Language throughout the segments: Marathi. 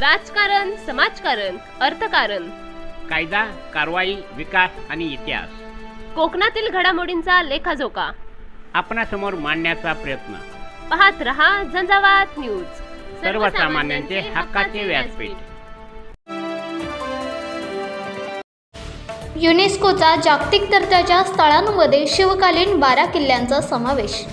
राजकारण समाजकारण अर्थकारण. कायदा कारवाई विकास आणि इतिहास. कोकणातील घडामोडींचा लेखाजोखा. आपणासमोर मांडण्याचा प्रयत्न. पाहत रहा झंझावात न्यूज. सर्वसामान्यांचे हक्काचे व्यासपीठ. युनेस्कोचा जागतिक दर्जाच्या स्थळांमध्ये शिवकालीन बारा किल्ल्यांचा समावेश.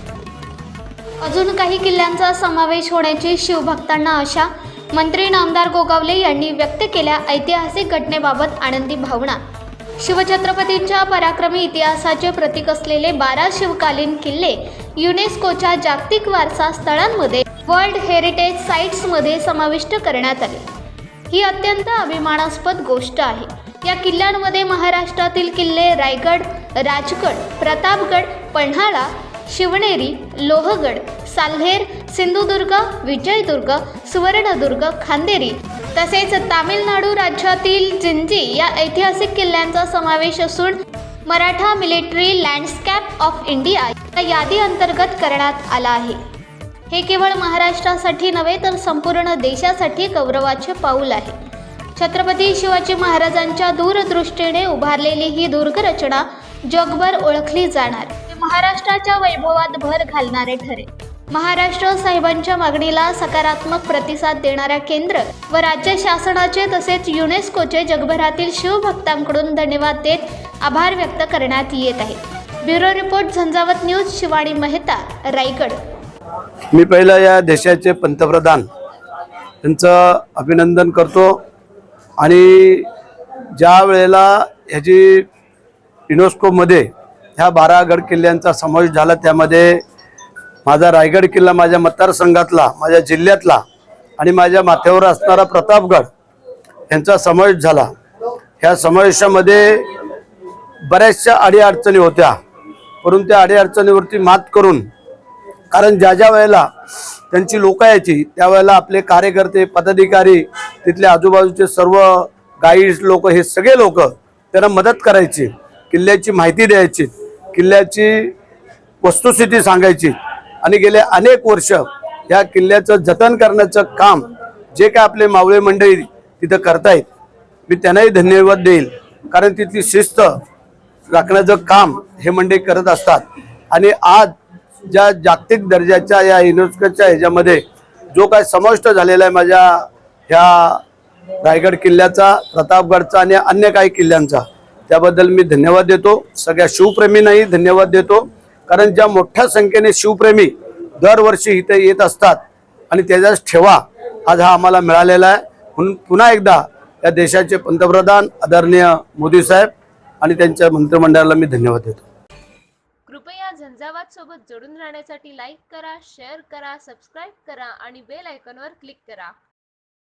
अजून काही किल्ल्यांचा समावेश होण्याची शिवभक्तांना आशा मंत्री नामदार गोगावले यांनी व्यक्त केल्या ऐतिहासिक घटनेबाबत आनंदी भावना. शिवछत्रपतींच्या पराक्रमी इतिहासाचे प्रतीक असलेले बारा शिवकालीन किल्ले युनेस्कोच्या जागतिक वारसा स्थळांमध्ये वर्ल्ड हेरिटेज साईट्समध्ये समाविष्ट करण्यात आले. ही अत्यंत अभिमानास्पद गोष्ट आहे. या किल्ल्यांमध्ये महाराष्ट्रातील किल्ले रायगड राजगड प्रतापगड पन्हाळा शिवनेरी लोहगड साल्हेर सिंधुदुर्ग विजयदुर्ग सुवर्णदुर्ग खांदेरी तसेच तामिळनाडू राज्यातील जिंजी या ऐतिहासिक किल्ल्यांचा समावेश असून Maratha military landscape of India या यादी अंतर्गत करण्यात आला आहे. हे केवळ महाराष्ट्रासाठी नव्हे तर संपूर्ण देशासाठी गौरवाचे पाऊल आहे. छत्रपती शिवाजी महाराजांच्या दूरदृष्टीने उभारलेली ही दुर्गरचना जगभर ओळखली जाणार. महाराष्ट्राच्या वैभवात भर घालणारे ठरेल. महाराष्ट्र साहेबांच्या मागणीला सकारात्मक प्रतिसाद देणाऱ्या केंद्र व राज्य शासनाचे तसेच युनेस्कोचे जगभरातील शिवभक्तांकडून धन्यवाद देत आभार व्यक्त करण्यात येत आहे. Bureau report Jhanjhavat news Shivani Mehta Raigad. मी पहिलं या देशाचे पंतप्रधान. यांचं अभिनंदन करतो. आणि ज्या वेळेला ह्याची युनेस्कोमध्ये ह्या बारा गड किल्ल्यांचा समावेश झाला त्यामध्ये माझा रायगड किल्ला माझ्या मतदारसंघातला माझ्या जिल्ह्यातला आणि माझ्या माथ्यावर असणारा प्रतापगड यांचा समावेश झाला. ह्या समावेशामध्ये बऱ्याचशा अडीअडचणी होत्या. परंतु त्या अडीअडचणीवरती मात करून कारण ज्या ज्या वेळेला त्यांची लोक यायची त्यावेळेला आपले कार्यकर्ते पदाधिकारी तिथले आजूबाजूचे सर्व गाईड्स लोक हे सगळे लोक त्यांना मदत करायची किल्ल्याची माहिती द्यायची किल्ल्याची वस्तुस्थिती सांगायची. आणि गेले अनेक वर्ष या किल्ल्याचं जतन करण्याचं काम जे काय आपले मावळे मंडळी तिथं करतायत मी त्यांनाही धन्यवाद देईल. कारण तिथली शिस्त राखण्याचं काम हे मंडळी करत असतात. आणि आज ज्या जागतिक दर्जाच्या या युनेस्कोच्या ह्याच्यामध्ये जो काय समाविष्ट झालेला आहे माझ्या ह्या रायगड किल्ल्याचा प्रतापगडचा आणि अन्य काही किल्ल्यांचा त्याबद्दल मी धन्यवाद देतो. सगळ्या शिवप्रेमींनाही धन्यवाद देतो. कारण ज्या मोठ्या संख्येने शिवप्रेमी दरवर्षी इथे येत असतात आणि त्याचाच ठेवा आज हा आम्हाला मिळालेला आहे. म्हणून पुन्हा एकदा या देशाचे पंतप्रधान आदरणीय मोदी साहेब आणि त्यांच्या मंत्रिमंडळाला मी धन्यवाद देतो. कृपया झंझावात सोबत जोडून राहण्यासाठी लाईक करा शेअर करा सबस्क्राईब करा आणि बेल आयकॉनवर क्लिक करा.